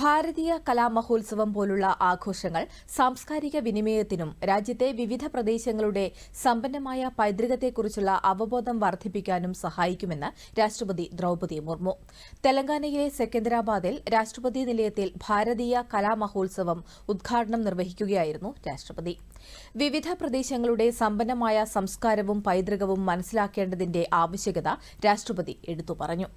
ഭാരതീയ കലാമഹോത്സവം പോലുള്ള ആഘോഷങ്ങൾ സാംസ്കാരിക വിനിമയത്തിനും രാജ്യത്തെ വിവിധ പ്രദേശങ്ങളുടെ സമ്പന്നമായ പൈതൃകത്തെക്കുറിച്ചുള്ള അവബോധം വർദ്ധിപ്പിക്കാനും സഹായിക്കുമെന്ന് രാഷ്ട്രപതി ദ്രൌപദി മുർമു. തെലങ്കാനയിലെ സെക്കന്ദരാബാദിൽ രാഷ്ട്രപതി നിലയത്തിൽ ഭാരതീയ കലാമഹോത്സവം ഉദ്ഘാടനം നിർവഹിക്കുകയായിരുന്നു രാഷ്ട്രപതി. വിവിധ പ്രദേശങ്ങളുടെ സമ്പന്നമായ സംസ്കാരവും പൈതൃകവും മനസ്സിലാക്കേണ്ടതിന്റെ ആവശ്യകത രാഷ്ട്രപതി എടുത്തു പറഞ്ഞു.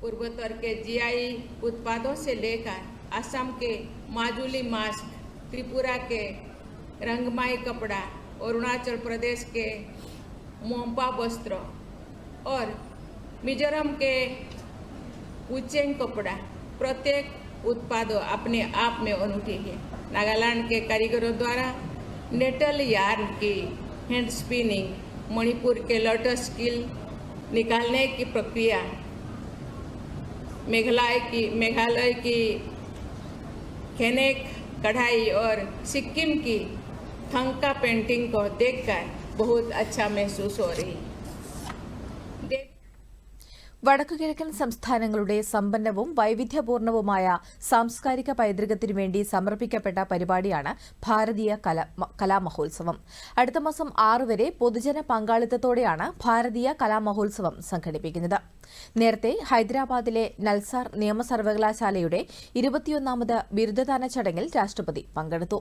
पूर्वोत्तर के जीआई उत्पादों से लेकर असम के माजुली मास्क, त्रिपुरा के रंगमाई कपड़ा अरुणाचल प्रदेश के मोम्पा वस्त्र और मिजोरम के उच्चेंग कपड़ा प्रत्येक उत्पाद अपने आप में अनूठी है। नागालैंड के कारीगरों द्वारा नेटल यार्न की हैंड स्पिनिंग, मणिपुर के लोटस स्किल निकालने की प्रक्रिया मेघालय की मेघालय की खेनेक कढ़ाई और सिक्किम की थंका पेंटिंग को देखकर बहुत अच्छा महसूस हो रही। देख- വടക്കുകിഴക്കൻ സംസ്ഥാനങ്ങളുടെ സമ്പന്നവും വൈവിധ്യപൂർണവുമായ സാംസ്കാരിക പൈതൃകത്തിനു വേണ്ടി സമർപ്പിക്കപ്പെട്ട പരിപാടിയാണ് ഭാരതീയ കലാമഹോത്സവം. അടുത്ത മാസം ആറ് വരെ പൊതുജന പങ്കാളിത്തത്തോടെയാണ് ഭാരതീയ കലാമഹോത്സവം സംഘടിപ്പിക്കുന്നത്. നേരത്തെ ഹൈദരാബാദിലെ നൽസാർ നിയമ സർവകലാശാലയുടെ ഇരുപത്തിയൊന്നാമത് ബിരുദദാന ചടങ്ങിൽ രാഷ്ട്രപതി പങ്കെടുത്തു.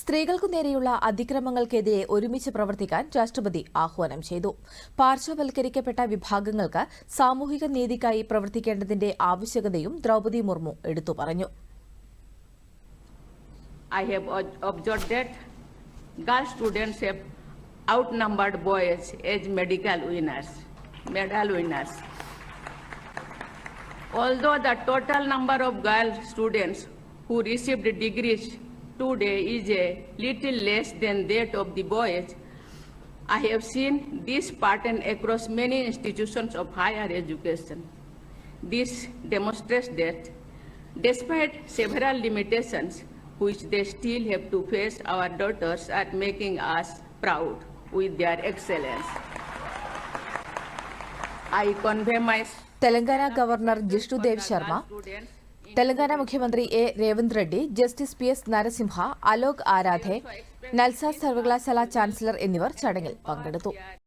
സ്ത്രീകൾക്കു നേരെയുള്ള അതിക്രമങ്ങൾക്കെതിരെ ഒരുമിച്ച് പ്രവർത്തിക്കാൻ രാഷ്ട്രപതി ആഹ്വാനം ചെയ്തു. പാർശ്വവൽക്കരിക്കപ്പെട്ട വിഭാഗങ്ങൾക്ക് സാമൂഹിക സാമൂഹിക നീതിക്കായി പ്രവർത്തിക്കേണ്ടതിന്റെ ആവശ്യകതയും ദ്രൗപദി മുർമു എടുത്തു പറഞ്ഞു. I have observe that girls students have outnumbered boys as medical winners medal winners although the total number of girls students who received degrees today is a little less than that of the boys I have seen this pattern across many institutions of higher education. This demonstrates that despite several limitations which they still have to face, our daughters are making us proud with their excellence. I convey my Telangana Governor Jishnu Dev Sharma Telangana മുഖ്യമന്ത്രി A Revanth Reddy justice P S Narasimha Alok Aradhe നൽസ സർവകലാശാല chancellor എന്നിവർ ചടങ്ങിൽ പങ്കെടുത്തു.